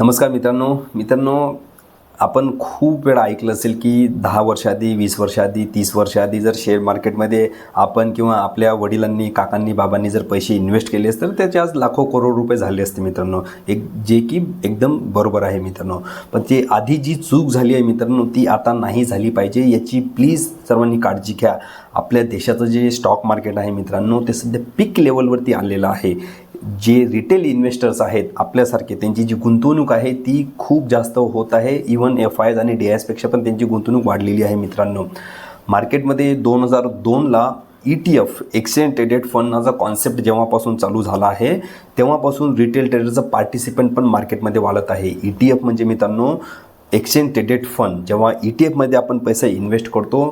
नमस्कार मित्रांनो. मित्रांनो आपण खूप वेळा ऐकलं असेल की दहा वर्षाआधी वीस वर्षाआधी तीस वर्ष आधी जर शेअर मार्केटमध्ये आपण किंवा आपल्या वडिलांनी काकांनी बाबांनी जर पैसे इन्व्हेस्ट केले असते तर त्याचे आज लाखो करोड रुपये झाले असते मित्रांनो. एक जे की एकदम बरोबर आहे मित्रांनो. पण ते आधी जी चूक झाली आहे मित्रांनो ती आता नाही झाली पाहिजे. याची प्लीज सर्वांनी काळजी घ्या. आपल्या देशाचं जे स्टॉक मार्केट आहे मित्रांनो ते सध्या पीक लेवलवरती आलेलं आहे. जे रिटेल इन्व्हेस्टर्स आहेत आपल्यासारखे त्यांची जी गुंतवणूक आहे ती खूप जास्त होत आहे. इवन एफ आयज आणि डी एसपेक्षा पण त्यांची गुंतवणूक वाढलेली आहे मित्रांनो. मार्केटमध्ये दोन हजार दोनला E T F exchange traded फंडचा कॉन्सेप्ट जेव्हापासून चालू झाला आहे तेव्हापासून रिटेल ट्रेडरचं पार्टिसिपंट पण मार्केटमध्ये वाढत आहे. ई टी एफ म्हणजे मित्रांनो एक्सचेंज ट्रेडेड फंड जेव्हा ई टी एफमध्ये आपण पैसा इन्व्हेस्ट करतो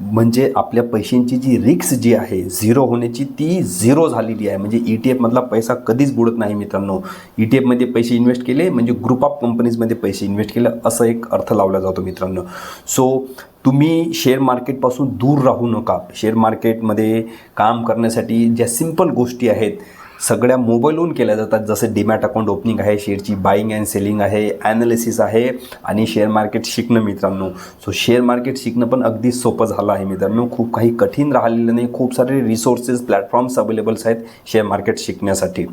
म्हणजे आपल्या पैशांची जी रिक्स जी आहे झिरो होण्याची ती झिरो झालेली आहे. म्हणजे ई टी एफमधला पैसा कधीच बुडत नाही मित्रांनो. ई टी एफमध्ये पैसे इन्व्हेस्ट केले म्हणजे ग्रुप ऑफ कंपनीजमध्ये पैसे इन्व्हेस्ट केले असं एक अर्थ लावला जातो मित्रांनो. सो तुम्ही शेअर मार्केटपासून दूर राहू नका. शेअर मार्केटमध्ये काम करण्यासाठी ज्या सिंपल गोष्टी आहेत सगळ्या मोबाईलहून केल्या जातात. जसं डीमॅट अकाउंट ओपनिंग आहे शेअरची बाईंग अँड सेलिंग आहे ॲनालिसिस आहे आणि शेअर मार्केट शिकणं मित्रांनो. सो शेअर मार्केट शिकणं पण अगदी सोपं झालं आहे मित्रांनो. खूप काही कठीण राहिलेलं नाही. खूप सारे रिसोर्सेस प्लॅटफॉर्म्स अवेलेबल्स आहेत शेअर मार्केट शिकण्यासाठी.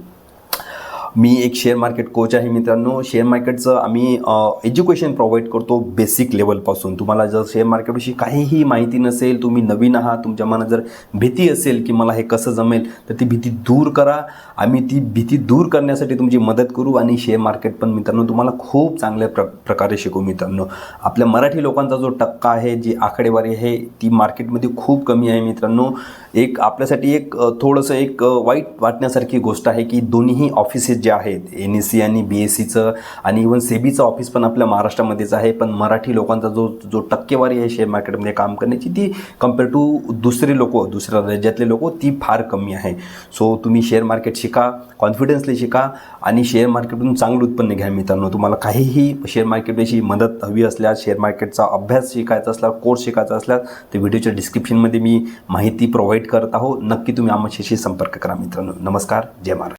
मी एक शेअर मार्केट कोच आहे मित्रांनो. शेअर मार्केटचं आम्ही एज्युकेशन प्रोव्हाइड करतो बेसिक लेवलपासून तुम्हाला जर शेअर मार्केटविषयी काहीही माहिती नसेल तुम्ही नवीन आहात तुमच्या मनात जर भीती असेल की मला हे कसं जमेल तर ती भीती दूर करा. आम्ही ती भीती दूर करण्यासाठी तुमची मदत करू आणि शेअर मार्केट पण मित्रांनो तुम्हाला खूप चांगल्या प्र प्रकारे शिकू मित्रांनो. आपल्या मराठी लोकांचा जो टक्का आहे जी आकडेवारी आहे ती मार्केटमध्ये खूप कमी आहे मित्रांनो. एक आपल्यासाठी एक थोडंसं एक वाईट वाटण्यासारखी गोष्ट आहे की दोन्ही ऑफिसेस जे आहेत एन एस सी आणि बी एस सीचं आणि इवन सेबीचं ऑफिस पण आपल्या महाराष्ट्रामध्येच आहे. पण मराठी लोकांचा जो जो टक्केवारी आहे शेअर मार्केटमध्ये काम करण्याची ती कंपेअर टू दुसरे लोक दुसऱ्या राज्यातले लोक ती फार कमी आहे. सो तुम्ही शेअर मार्केट शिका कॉन्फिडन्सली शिका आणि शेअर मार्केटमधून चांगलं उत्पन्न घ्या मित्रांनो. तुम्हाला काहीही शेअर मार्केटविषयी मदत हवी असल्यास शेअर मार्केटचा अभ्यास शिकायचा असला कोर्स शिकायचा असल्यास तर व्हिडिओच्या डिस्क्रिप्शनमध्ये मी माहिती प्रोव्हाइड करत आहो. नक्की तुम्ही आमच्याशी संपर्क करा मित्रांनो. नमस्कार. जय महाराज